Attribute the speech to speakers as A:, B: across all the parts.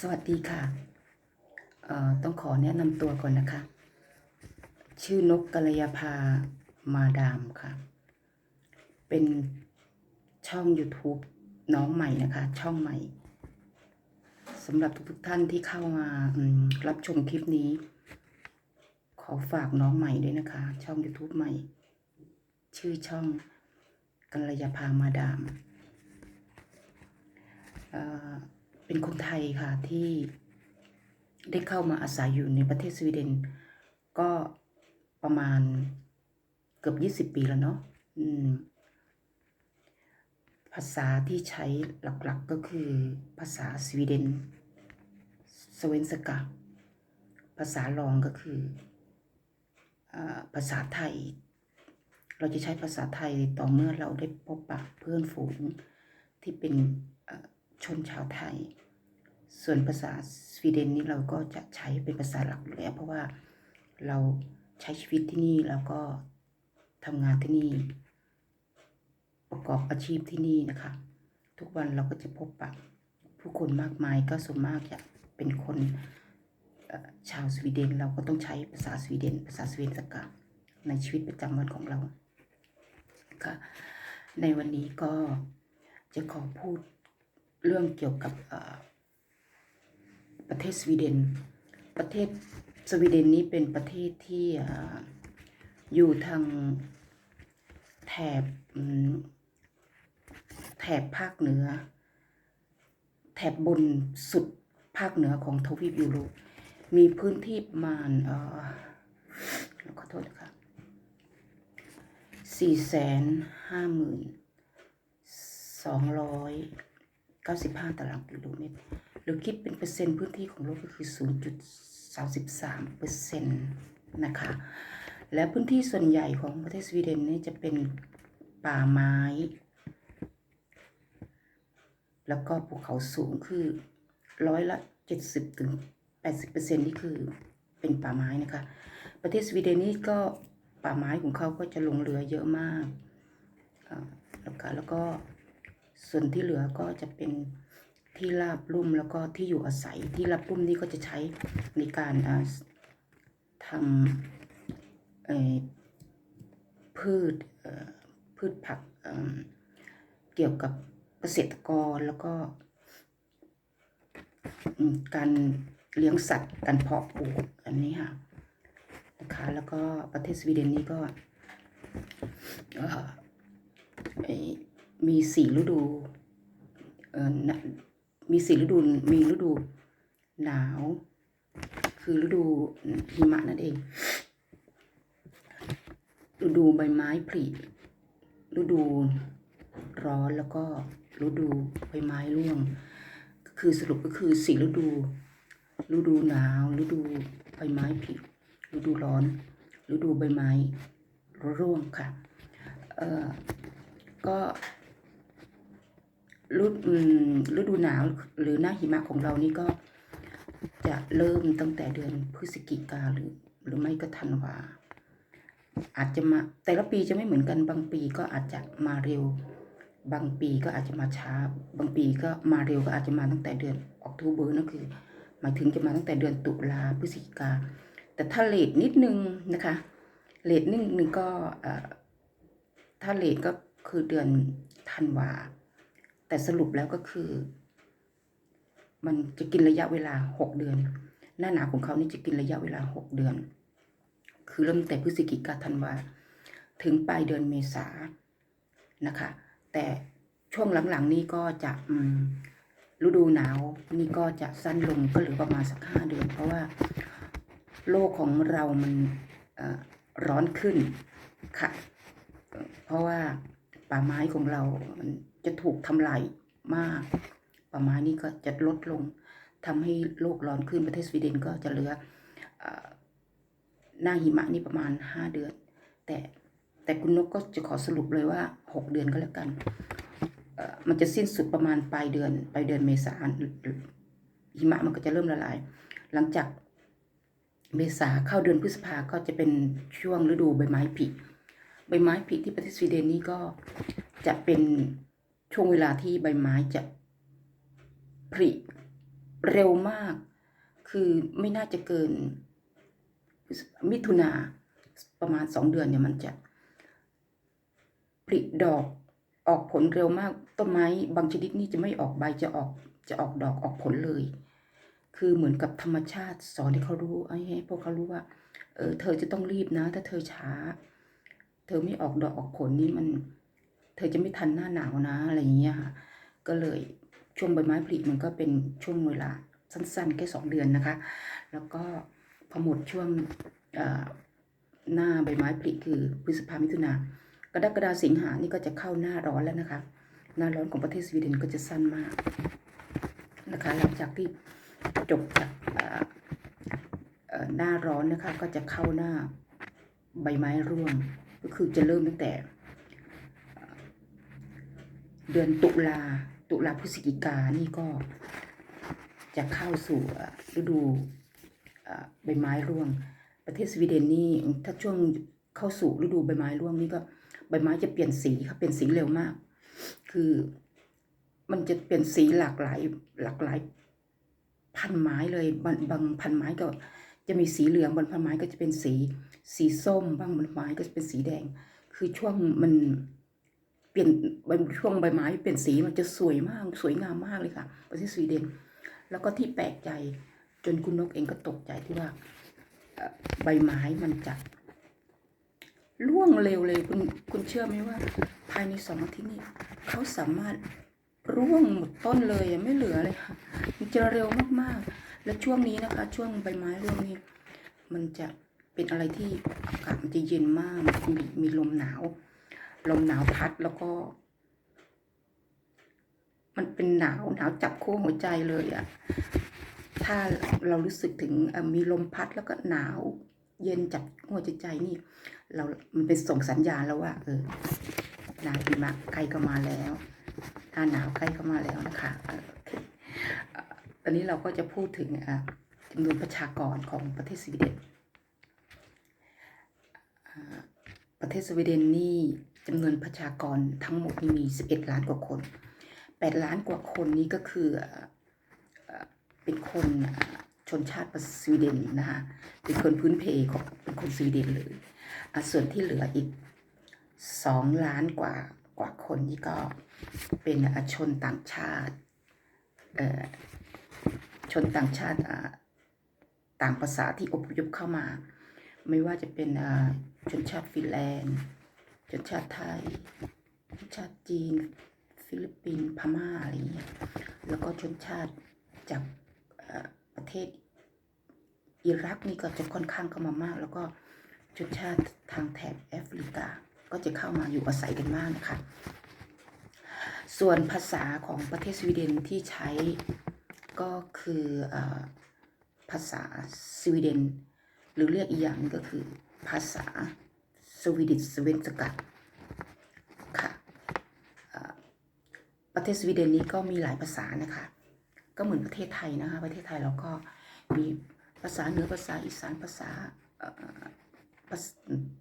A: สวัสดีค่ะ ต้องขอแนะนำตัวก่อนนะคะ ชื่อนกกัลยาภามาดามค่ะ เป็นช่อง YouTube น้องใหม่นะคะ ช่องใหม่สำหรับทุกๆท่านที่เข้ามารับชมคลิปนี้ ขอฝากน้องใหม่ด้วยนะคะ ช่อง YouTube ใหม่ ชื่อช่องกัลยาภามาดามอ่อ เป็นคนไทยค่ะที่ได้เข้ามาอาศัยอยู่ในประเทศสวีเดน ก็ประมาณเกือบยี่สิบปีแล้วเนาะภาษาที่ใช้หลักๆก็คือภาษาสวีเดนสเวนสกาภาษารองก็คืออภาษาไทย เราจะใช้ภาษาไทยต่อเมื่อเราได้พบปะเพื่อนฝูงที่เป็น ชนชาวไทย ส่วนภาษาสวีเดนนี่เราก็จะใช้เป็นภาษาหลักอยู่แล้ว เพราะว่าเราใช้ชีวิตที่นี่แล้วก็ทำงานที่นี่ ประกอบอาชีพที่นี่นะคะ ทุกวันเราก็จะพบปะผู้คนมากมายก็ส่วนมากจะเป็นคนชาวสวีเดนเราก็ต้องใช้ภาษาสวีเดน ภาษาสวีเดนสกาในชีวิตประจำวันของเราค่ะในวันนี้ก็จะขอพูด เรื่องเกี่ยวกับประเทศสวีเดน ประเทศสวีเดนนี้เป็นประเทศที่อยู่ทางแถบแถบภาคเหนือ แถบบนสุดภาคเหนือของทวีปยุโรปมีพื้นที่ประมาณเอ่อขอโทษนะครับสี่แสนห้าหมื่นสองร้อย เก้าสิบห้าตารางกิโลเมตร หรือคิดเป็นเปอร์เซ็นต์พื้นที่ของโลกก็คือศูนย์จุดสามสิบสามเปอร์เซ็นต์นะคะ และพื้นที่ส่วนใหญ่ของประเทศสวีเดนนี่จะเป็นป่าไม้ แล้วก็ภูเขาสูงคือร้อยละเจ็ดสิบถึงแปดสิบเปอร์เซ็นนี่คือเป็นป่าไม้นะคะ ประเทศสวีเดนนี่ก็ป่าไม้ของเขาก็จะลงเหลือเยอะมากแล้วก็แล้วก็ ส่วนที่เหลือก็จะเป็นที่ราบลุ่มแล้วก็ที่อยู่อาศัยที่ราบลุ่มนี่ก็จะใช้ในการทำพืชพืชผักเเกี่ยวกับเกษตรกรแล้วก็ การเลี้ยงสัตว์การเพาะปลูกอันนี้ค่ะนะคะแล้วก็ประเทศสวีเดนนี่ก็ไมีสี่ฤดูเออมีสี่ฤดูมีฤดูหนาว คือฤดูหิมะนั่นเอง ฤดูใบไม้ผลิฤดูร้อนแล้วก็ฤดูใบไม้ร่วง คือสรุปก็คือสี่ฤดู ฤดูหนาว ฤดูใบไม้ผลิฤดูร้อน ฤดูใบไม้ร่วงค่ะ เอ่อ ก็ ฤดูฤดูหนาวหรือหน้าหิมะของเรานี่ก็จะเริ่มตั้งแต่เดือนพฤศจิกาหรือหรือไม่ก็ธันวา อาจจะมาแต่ละปีจะไม่เหมือนกันบางปีก็อาจจะมาเร็ว บางปีก็อาจจะมาช้า บางปีก็มาเร็วก็อาจจะมาตั้งแต่เดือนออกตุเบอร์นั่นคือ หมายถึงจะมาตั้งแต่เดือนตุลาพฤศจิกา แต่ถ้าเลทนิดนึงนะคะเลทนิดนึงก็ถ้าเลทก็คือเดือนธันวา แต่สรุปแล้วก็คือ มันจะกินระยะเวลาหกเดือน หน้าหนาวของเขานี่จะกินระยะเวลาหกเดือน คือเริ่มแต่พฤศจิกาธันวาถึงปลายเดือนเมษานะคะ แต่ช่วงหลังๆนี้ก็จะฤดูหนาวนี่ก็จะสั้นลงก็เหลือประมาณสักห้าเดือน เพราะว่าโลกของเรามันร้อนขึ้นค่ะเอ่อเพราะว่าป่าไม้ของเรามัน จะถูกทำลายมากป่าไม้นี่ก็จะลดลงทำให้โลกร้อนขึ้นประเทศสวีเดนก็จะเหลืออหน้าหิมะนี่ประมาณห้าเดือน แต่แต่คุณนกก็จะขอสรุปเลยว่าหกเดือนก็แล้วกัน มันจะสิ้นสุดประมาณปลายเดือนปลายเดือนเมษาหิมะมันก็จะเริ่มละลาย หลังจากเมษาเข้าเดือนพฤษภาก็จะเป็นช่วงฤดูใบไม้ผลิใบไม้ผลิที่ประเทศสวีเดนนี่ก็จะเป็น ช่วงเวลาที่ใบไม้จะผลิเร็วมาก คือไม่น่าจะเกิน มิถุนาประมาณสองเดือนเนี่ยมันจะผลิดอกออกผลเร็วมาก ต้นไม้บางชนิดนี่จะไม่ออกใบจะออกจะออกดอกออกผลเลย คือเหมือนกับธรรมชาติสอนให้เขารู้ให้พวกเขารู้ว่า เออเธอจะต้องรีบนะ ถ้าเธอช้า เธอไม่ออกดอกออกผลนี่มัน เธอจะไม่ทันหน้าหนาวนะอะไรอย่างเงี้ยค่ะ ก็เลยช่วงใบไม้ผลิมันก็เป็นช่วงเวลาสั้นๆ แค่สองเดือนนะคะ แล้วก็พอหมดช่วงหน้าใบไม้ผลิคือพฤษภามิถุนากรกฎาสิงหานี่ก็จะเข้าหน้าร้อนแล้วนะคะ หน้าร้อนของประเทศสวีเดนก็จะสั้นมากนะคะหลังจากที่จบจากหน้าร้อนนะคะก็จะเข้าหน้าใบไม้ร่วงก็คือจะเริ่มตั้งแต่ เดือนตุลาตุลาพฤศจิกานี่ก็จะเข้าสู่ฤดูใบไม้ร่วง ประเทศสวีเดนนี่ถ้าช่วงเข้าสู่ฤดูใบไม้ร่วงนี่ก็ใบไม้จะเปลี่ยนสีค่ะเปลี่ยนสีเร็วมาก คือมันจะเปลี่ยนสีหลากหลายหลากหลายพันไม้เลยบางบางพันไม้ก็จะมีสีเหลืองบางพันไม้ก็จะเป็นสีสีส้มบางพันไม้ก็จะเป็นสีแดง คือช่วงมัน เปลี่ยนใบช่วงใบไม้เปลี่ยนสีมันจะสวยมาก สวยงามมากเลยค่ะประเทศสวีเดน แล้วก็ที่แปลกใจจนคุณนกเองก็ตกใจที่ว่าใบไม้มันจะร่วงเร็วเลยคุณคุณเชื่อไหมว่า ภายในสองอาทิตย์นี้เขาสามารถร่วงหมดต้นเลยไม่เหลือเลยค่ะมันจะเร็วมากๆ และช่วงนี้นะคะ ช่วงใบไม้ร่วงนี้มันจะเป็นอะไรที่อากาศมันจะเย็นมากมีมีลมหนาว ลมหนาวพัดแล้วก็ มันเป็นหนาวหนาวจับขั้วหัวใจเลยอะถ้าเรารู้สึกถึงมีลมพัดแล้วก็หนาว เย็นจับหัวใจใจนี่ เรา มันเป็นส่งสัญญาณแล้วว่า เออหนาหิมะใกล้ก็มาแล้วหน้าหนาวใกล้ก็มาแล้วนะคะโอเคตอนนี้เราก็จะพูดถึงจำนวนประชากรของประเทศสวีเดนประเทศสวีเดนนี่ จำนวนประชากรทั้งหมดนี่มี 11 ล้านกว่าคน 8 ล้านกว่าคนนี้ก็คือเอ่อเป็นคนชนชาติสวีเดนนะคะเป็นคนพื้นเพของเป็นคนสวีเดนเลยส่วนที่เหลืออีก 2 ล้านกว่ากว่าคนนี่ก็เป็นอะชนต่างชาติชนต่างชาติต่างภาษาที่อพยพเข้ามา ไม่ว่าจะเป็นอาชนชาติฟินแลนด์ ชนชาติไทยชนชาติจีน ฟิลิปปินส์พม่าอะไรเงี้ยแล้วก็ชนชาติจากประเทศอิรักนี่ก็จะค่อนข้างเข้ามามาก แล้วก็ชนชาติทางแถบแอฟริกา ก็จะเข้ามาอยู่อาศัยกันมากนะคะ ส่วนภาษาของประเทศสวีเดนที่ใช้ก็คืออภาษาสวีเดน หรือเรียกอีกอย่างก็คือภาษา วีดิชสเวนสกัดค่ะประเทศสวีเดนนี้ก็มีหลายภาษานะคะ ก็เหมือนประเทศไทยนะคะ ประเทศไทยเราก็มีภาษาเหนือภาษาอีสานภาษาภาษ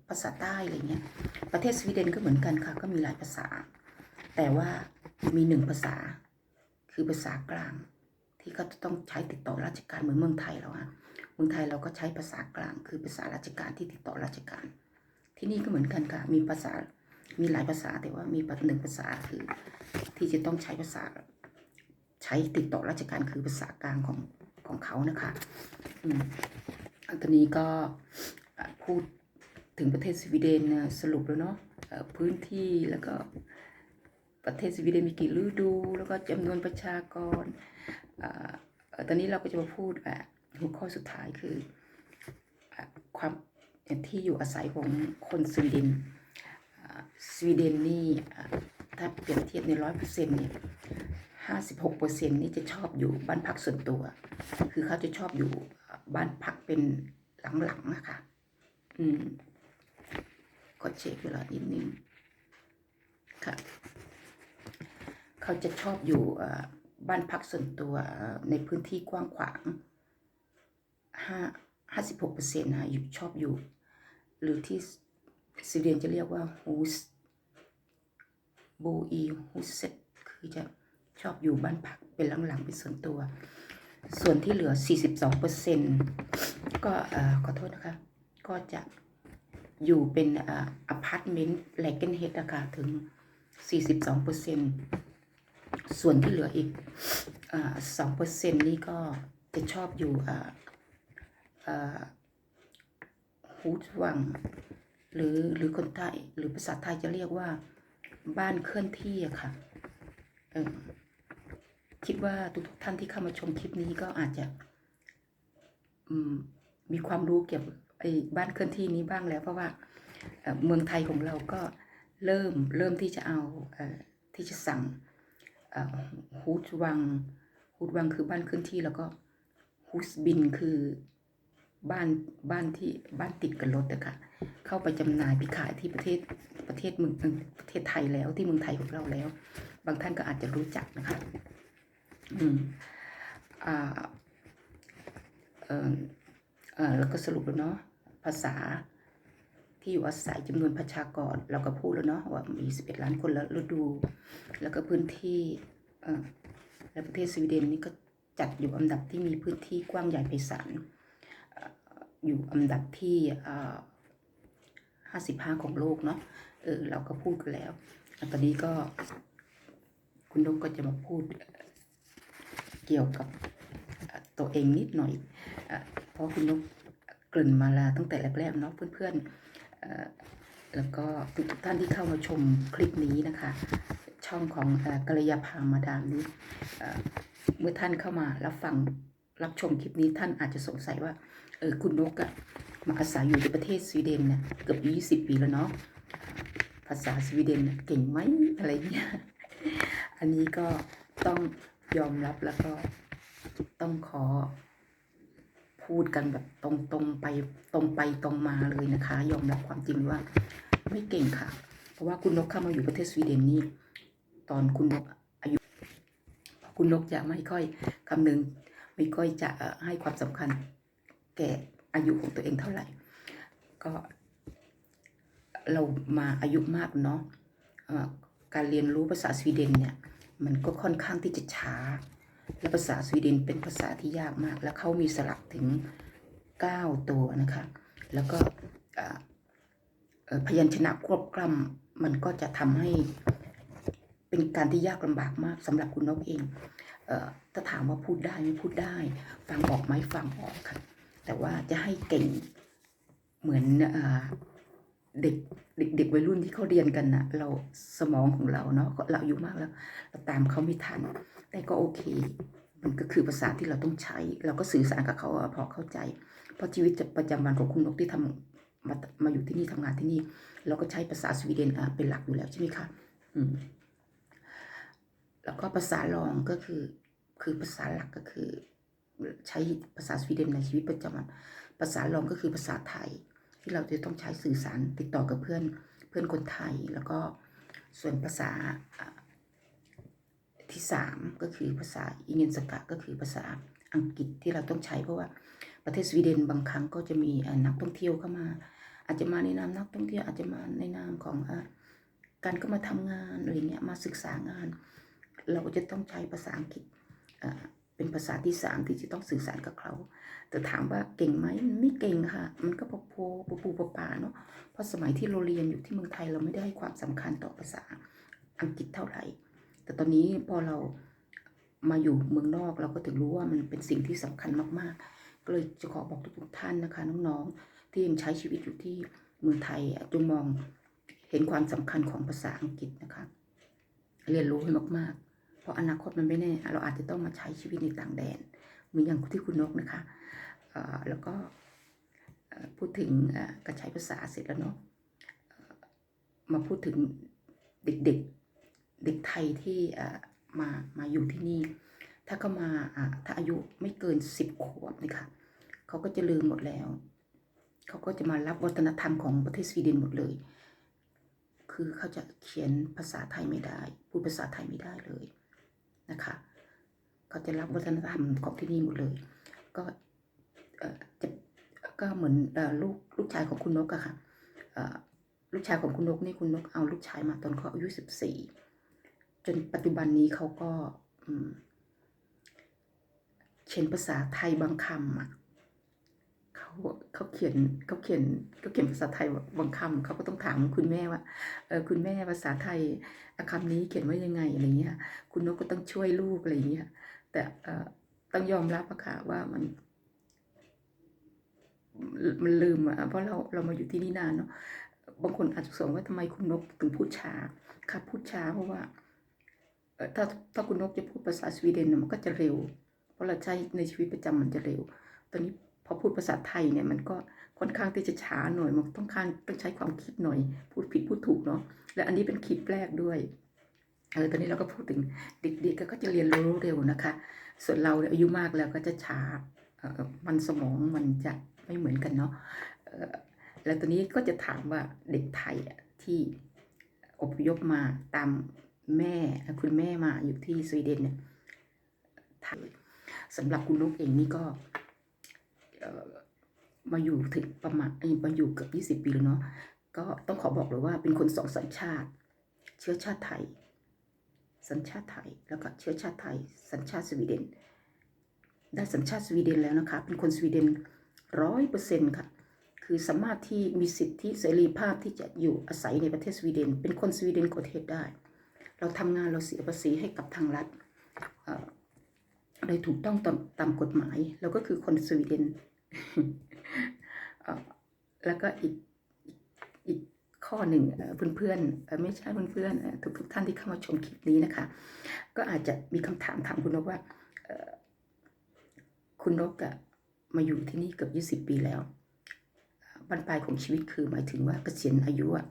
A: ภาษาใต้อะไรเงี้ย ประเทศสวีเดนก็เหมือนกันค่ะ ก็มีหลายภาษา แต่ว่ามีหนึ่งภาษา คือภาษากลาง ที่เขาจะต้องใช้ติดต่อราชการเหมือนเมืองไทยเราอะเมืองไทยเราก็ใช้ภาษากลาง คือภาษาราชการที่ติดต่อราชการ ที่นี่ก็เหมือนกันค่ะ มีภาษา มีหลายภาษาแต่ว่ามีหนึ่งภาษาคือ ที่จะต้องใช้ภาษา ใช้ติดต่อราชการคือภาษากลางของของเขานะคะอืมอันตอนนี้ก็พูดถึงประเทศสวีเดนสรุปแล้วเนาะพื้นที่แล้วก็ประเทศสวีเดนมีกี่ฤดู แล้วก็จำนวนประชากรอตอนนี้เราก็จะมาพูดอะหัวข้อสุดท้ายคือความ ที่อยู่อาศัยของคนสวีเดนสวีเดนนี่ถ้าเปรียบเทียบในร้อยเปอร์เซ็นต์เนี่ยห้าสิบหกเปอร์เซ็นต์นี่จะชอบอยู่บ้านพักส่วนตัว คือเขาจะชอบอยู่บ้านพักเป็นหลังๆนะคะอืมก็เช็คเวลานิดนึงค่ะเขาจะชอบอยู่บ้านพักส่วนตัวในพื้นที่กว้างขวางห้าห้าสิบหกเปอร์เซ็นต์นะอยู่ชอบอยู่ หรือที่สวีเดนจะเรียกว่าฮูสบูอีฮูสเซตคือจะชอบอยู่บ้านพักเป็นหลังๆเป็นส่วนตัว ส่วนที่เหลือ 42เปอร์เซ็นก็เอ่อขอโทษนะคะ ก็จะอยู่เป็นอพาร์ตเมนต์แลกเกนเฮดนะคะถึง 42เปอร์เซ็นส่วนที่เหลืออีกอ2เปอร์เซ็นนี่ก็จะชอบอยู่ อ่าอ่าฮูดวัง หรือหรือคนไทยหรือภาษาไทยจะเรียกว่าบ้านเคลื่อนที่อะค่ะคิดว่าทุกท่านที่เข้ามาชมคลิปนี้ก็อาจจะมีความรู้เกี่ยวกับบ้านเคลื่อนที่นี้บ้างแล้ว เพราะว่าเมืองไทยของเราก็เริ่มเริ่มที่จะเอาที่จะสั่งฮูดวังฮูดวังคือบ้านเคลื่อนที่แล้วก็ฮูสบินคือ บ้านบ้านที่บ้านติดกับรถอะค่ะ เข้าไปจำหน่ายไปขายที่ประเทศประเทศเมืองประเทศไทยแล้วที่เมืองไทยของเราแล้ว บางท่านก็อาจจะรู้จักนะคะ อืมอ่าเออเออแล้วก็สรุปแล้วเนาะภาษาที่อยู่อาศัยจำนวนประชากรเราก็พูดแล้วเนาะว่ามี 11 ล้านคนแล้วฤดู แล้วก็พื้นที่เออและประเทศสวีเดนนี่ก็จัดอยู่อันดับที่มีพื้นที่กว้างใหญ่ไพศาล อยู่อันดับที่เอ่อ55ของโลกเนาะ เออ เราก็พูดกันแล้ว ตอนนี้ก็ คุณนกก็จะมาพูดเกี่ยวกับตัวเองนิดหน่อยเอ่อเพราะคุณนกกริ่นมาล้วตั้งแต่แรกๆเนาะเพื่อนๆ แล้วก็ทุกท่านที่เข้ามาชมคลิปนี้นะคะ ช่องของอกัลยาพามาดามนี้ เมื่อท่านเข้ามารับฟังรับชมคลิปนี้ท่านอาจจะสงสัยว่า ออคุณนกอะมาอาศัยอยู่ในประเทศสวีเดนเนี่ยเกือบ20ปีแล้วเนาะภาษาสวีเดนเก่งไหมอะไรเงี้ยอันนี้ก็ต้องยอมรับแล้วก็ต้องขอพูดกันแบบตรงๆไปตรงไปตรงมาเลยนะคะ ยอมรับความจริงว่าไม่เก่งค่ะ เพราะว่าคุณนกเข้ามาอยู่ประเทศสวีเดนนี่ตอนคุณนกอายุคุณนกจะไม่ค่อยคำนึงไม่ค่อยจะให้ความสำคัญ แก่อายุของตัวเองเท่าไหร่ ก็เรามาอายุมากเนาะการเรียนรู้ภาษาสวีเดนเนี่ยมันก็ค่อนข้างที่จะช้า และภาษาสวีเดนเป็นภาษาที่ยากมาก แล้วเขามีสลักถึง 9 ตัวนะคะ แล้วก็พยัญชนะควบกล้ำมันก็จะทำให้เป็นการที่ยากลำบากมากสำหรับคุณนกเองเออถ้าถามว่าพูดได้ไหม่พูดได้ ฟังออกไหมฟังออกค่ะ แต่ว่าจะให้เก่งเหมือนเอ่อเด็กเด็กเด็กวัยรุ่นที่เขาเรียนกันนะเราสมองของเราเนาะเราอายุมากแล้ว เราตามเขาไม่ทัน แต่ก็โอเค มันก็คือภาษาที่เราต้องใช้ เราก็สื่อสารกับเขาพอเข้าใจ เพราะชีวิตประจำวันของคุณนกที่ทำมามาอยู่ที่นี่ทำงานที่นี่ เราก็ใช้ภาษาสวีเดนเป็นหลักอยู่แล้วใช่ไหมคะอืมแล้วก็ภาษารองก็คือคือภาษาหลักก็คือ ใช้ภาษาสวีเดนในชีวิตประจำวันภาษารองก็คือภาษาไทย ที่เราจะต้องใช้สื่อสารติดต่อกับเพื่อนเพื่อนคนไทย แล้วก็ส่วนภาษาที่สามก็คือภาษาอิเงนสกะก็คือภาษาอังกฤษที่เราต้องใช้เพราะว่าประเทศสวีเดนบางครั้งก็จะมีนักท่องเที่ยวเข้ามา อาจจะมาในนามนักท่องเที่ยวอาจจะมาในนามของอการก็มาทำงานอะไรเงี้ยมาศึกษางาน เราก็จะต้องใช้ภาษาอังกฤษ เป็นภาษาที่สามที่จะต้องสื่อสารกับเขา แต่ถามว่าเก่งไหมมันไม่เก่งค่ะ มันก็ปะโพปปูปปาเนาะเพราะสมัยที่เราเรียนอยู่ที่เมืองไทยเราไม่ได้ให้ความสำคัญต่อภาษาอังกฤษเท่าไหร่ แต่ตอนนี้พอเรามาอยู่เมืองนอกเราก็ถึงรู้ว่ามันเป็นสิ่งที่สำคัญมากๆ ก็เลยจะขอบอกทุกๆท่านนะคะ น้องๆ ที่ยังใช้ชีวิตอยู่ที่เมืองไทยจงมองเห็นความสำคัญของภาษาอังกฤษนะคะ เรียนรู้ให้มากๆ เพราะอนาคตมันไม่แน่ เราอาจจะต้องมาใช้ชีวิตในต่างแดนเหมือนอย่างที่คุณนกนะคะแล้วก็พูดถึงการใช้ภาษาเสร็จแล้วเนาะมาพูดถึงเด็กๆเด็กไทยที่มามาอยู่ที่นี่ ถ้าเขามาอ่าถ้าอายุไม่เกินสิบขวบนะคะเขาก็จะลืมหมดแล้ว เขาก็จะมารับวัฒนธรรมของประเทศสวีเดนหมดเลย คือเขาจะเขียนภาษาไทยไม่ได้ พูดภาษาไทยไม่ได้เลย นะคะเขาจะรับวัฒนธรรมของที่นี่หมดเลย ก็จะก็เหมือนลูกลูกชายของคุณนกอะค่ะลูกชายของคุณนกนี่คุณนกเอาลูกชายมาตอนเขาอายุสิบสี่จนปัจจุบันนี้เขาก็เขช่นภาษาไทยบางคำอะ เขาเขาเขียนเขาเขียนเขาเขียนภาษาไทยบางคำเขาก็ต้องถามคุณแม่ว่าเออคุณแม่ภาษาไทยคำนี้เขียนว่ายังไงอะไรเงี้ยคุณนกก็ต้องช่วยลูกอะไรเงี้ยแต่เออต้องยอมรับอะค่ะว่ามัน มันลืมอะเพราะเราเรามาอยู่ที่นี่นานเนาะบางคนอาจจะสงสัยว่าทำไมคุณนกถึงพูดช้าครับพูดช้าเพราะว่าถ้าถ้าคุณนกจะพูดภาษาสวีเดนน่ะมันก็จะเร็ว เพราะเราใช้ในชีวิตประจำมันจะเร็ว ตอนนี้ พอพูดภาษาไทยเนี่ยมันก็ค่อนข้างที่จะช้าหน่อย มันต้องการต้องใช้ความคิดหน่อย พูดผิดพูดถูกเนาะ และอันนี้เป็นคลิปแรกด้วย เออ ตอนนี้เราก็พูดถึงเด็กๆก็จะเรียนรู้เร็วนะคะ ส่วนเราเอายุมากแล้วก็จะช้า มันสมองมันจะไม่เหมือนกันเนาะแล้วตอนนี้ก็จะถามว่าเด็กไทยที่อพยพมาตามแม่คุณแม่มาอยู่ที่สวีเดนเนี่ยสำหรับคุณลูกเองนี่ก็ มาอยู่ถึงประมาณมาอยู่เกือบ20ปีแล้วเนาะก็ต้องขอบอกเลยว่าเป็นคนสองสัญชาติ เชื้อชาติไทย สัญชาติไทยแล้วก็เชื้อชาติไทย สัญชาติสวีเดน ได้สัญชาติสวีเดนแล้วนะคะ เป็นคนสวีเดนร้อยเปอร์เซ็นต์ค่ะ คือสามารถที่มีสิทธิเสรีภาพที่จะอยู่อาศัยในประเทศสวีเดน เป็นคนสวีเดนก็เทศได้ เราทำงานเราเสียภาษีให้กับทางรัฐโดยถูกต้องตามตามกฎหมายเราก็คือคนสวีเดน แล้วก็อีกอีกข้อหนึ่งเพื่อนๆไม่ใช่เพื่อนๆเอ่อทุกท่านที่เข้ามาชมคลิปนี้นะคะ ก็อาจจะมีคำถามถามคุณนกว่าคุณนกอะมาอยู่ที่นี่เกือบ 20 ปีแล้วบรรปลายของชีวิตคือหมายถึงว่าเกษียณอายุอะ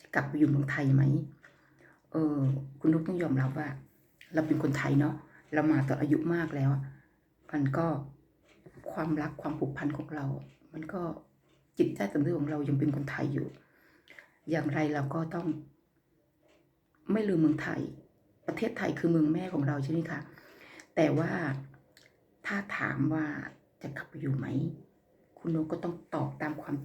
A: จะกลับไปอยู่เมืองไทยไหมเออคุณนกต้องยอมรับว่า เราเป็นคนไทยเนาะเรามาตอนอายุมากแล้ว มันก็ ความรักความผูกพันของเรา มันก็จิตใต้สำนึกของเรายังเป็นคนไทยอยู่ อย่างไรเราก็ต้อง ไม่ลืมเมืองไทย ประเทศไทยคือเมืองแม่ของเราใช่ไหมคะ แต่ว่าถ้าถามว่าจะกลับไปอยู่ไหม คุณนกก็ต้องตอบตามความ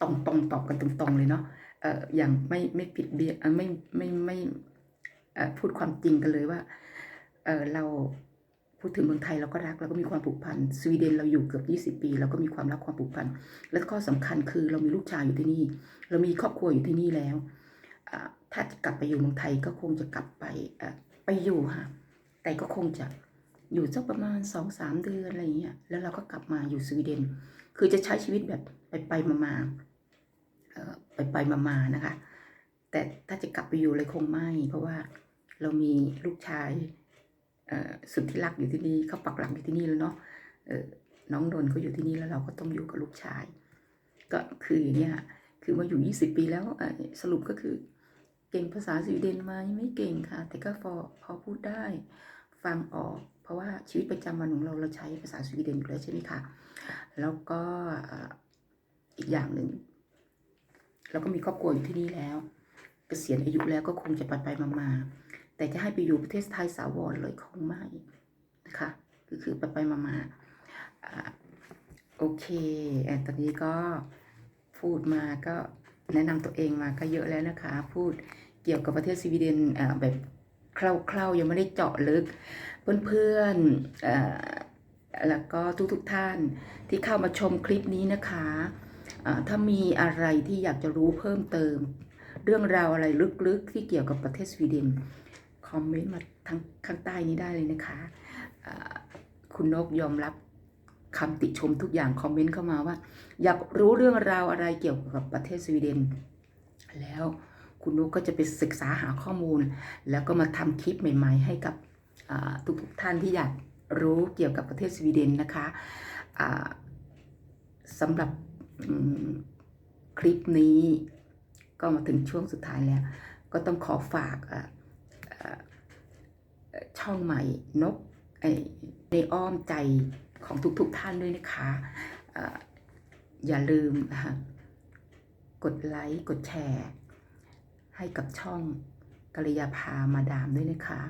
A: ตรงตรงตอบกันตรงๆเลยเนาะเอออย่างไม่ไม่ผิดเบี้ยไม่ไม่ไม่พูดความจริงกันเลยว่า เออเรา พูดถึงเมืองไทยเราก็รักเราก็มีความผูกพันสวีเดนเราอยู่เกือบ 20 ปี เราก็มีความรักความผูกพันและข้อสำคัญคือเรามีลูกชายอยู่ที่นี่ เรามีครอบครัวอยู่ที่นี่แล้วถ้าจะกลับไปอยู่เมืองไทยก็คงจะกลับไปไปอยู่ค่ะแต่ก็คงจะอยู่สักประมาณสองสามเดือนอะไรอย่างเงี้ยแล้วเราก็กลับมาอยู่สวีเดน คือจะใช้ชีวิตแบบไปไปมามาไปไปมามานะคะ แต่ถ้าจะกลับไปอยู่เลยคงไม่ เพราะว่าเรามีลูกชาย สุดที่รักอยู่ที่นี่เขาปักหลักอยู่ที่นี่แล้วเนาะน้องนนท์ก็อยู่ที่นี่แล้วเราก็ต้องอยู่กับลูกชาย ก็คืออย่างเงี้ยคือมาอยู่ 20 ปีแล้วสรุปก็คือ เก่งภาษาสวีเดนไหมไม่เก่งค่ะ แต่ก็พอพอพูดได้ฟังออก เพราะว่าชีวิตประจำวันของเราเราใช้ภาษาสวีเดนอยู่แล้วใช่ไหมคะแล้วก็อีกอย่างหนึ่งเราก็มีครอบครัวอยู่ที่นี่แล้วเกษียณอายุแล้วก็คงจะไปไปมามาๆ แต่จะให้ไปอยู่ประเทศไทยสาวรเลยคงไม่นะคะก็คือไปไปมามาอโอเคเอ่อตอนนี้ก็พูดมาก็แนะนำตัวเองมาก็เยอะแล้วนะคะ พูดเกี่ยวกับประเทศสวีเดนแบบคร่าวๆยังไม่ได้เจาะลึก เพื่อนๆแล้วก็ทุกๆท่านที่เข้ามาชมคลิปนี้นะคะถ้ามีอะไรที่อยากจะรู้เพิ่มเติม เรื่องราวอะไรลึกๆที่เกี่ยวกับประเทศสวีเดน คอมเมนต์มาทางข้างใต้นี้ได้เลยนะคะ คุณนกยอมรับคำติชมทุกอย่างคอมเมนต์เข้ามาว่า อยากรู้เรื่องราวอะไรเกี่ยวกับประเทศสวีเดน แล้วคุณนกก็จะไปศึกษาหาข้อมูล แล้วก็มาทำคลิปใหม่ ๆ ให้กับทุกๆท่านที่อยากรู้เกี่ยวกับประเทศสวีเดนนะคะสำหรับคลิปนี้ก็มาถึงช่วงสุดท้ายแล้ว ก็ต้องขอฝาก ช่องใหม่นกในอ้อมใจของทุกๆทท่านด้วยนะคะอะอย่าลืมนะคะกดไลค์กดแชร์ ให้กับช่องกัลยาภามาดามด้วยนะคะ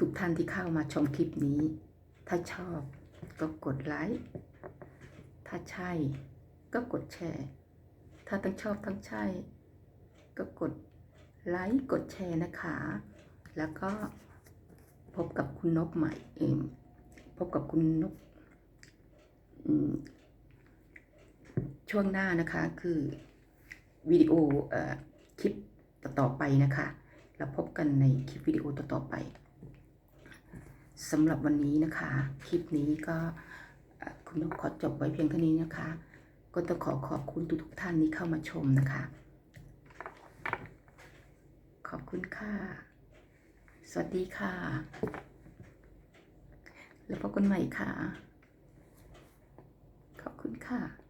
A: ทุกๆท่านที่เข้ามาชมคลิปนี้ ถ้าชอบก็กดไลค์ ถ้าใช่ก็กดแชร์ ถ้าทั้งชอบทั้งใช่ ก็กดไลค์กดแชร์นะคะ แล้วก็พบกับคุณนกใหม่เองพบกับคุณนกช่วงหน้านะคะคือวิดีโออคลิปต่อๆไปนะคะ แล้วพบกันในคลิปวิดีโอต่อๆไปสำหรับวันนี้นะคะ คลิปนี้ก็คุณนกขอจบไว้เพียงเท่านี้นะคะ ก็ต้องขอขอบคุณทุกๆท่านที่เข้ามาชมนะคะ ขอบคุณค่ะ สวัสดีค่ะ แล้วพบกันใหม่ค่ะ ขอบคุณค่ะ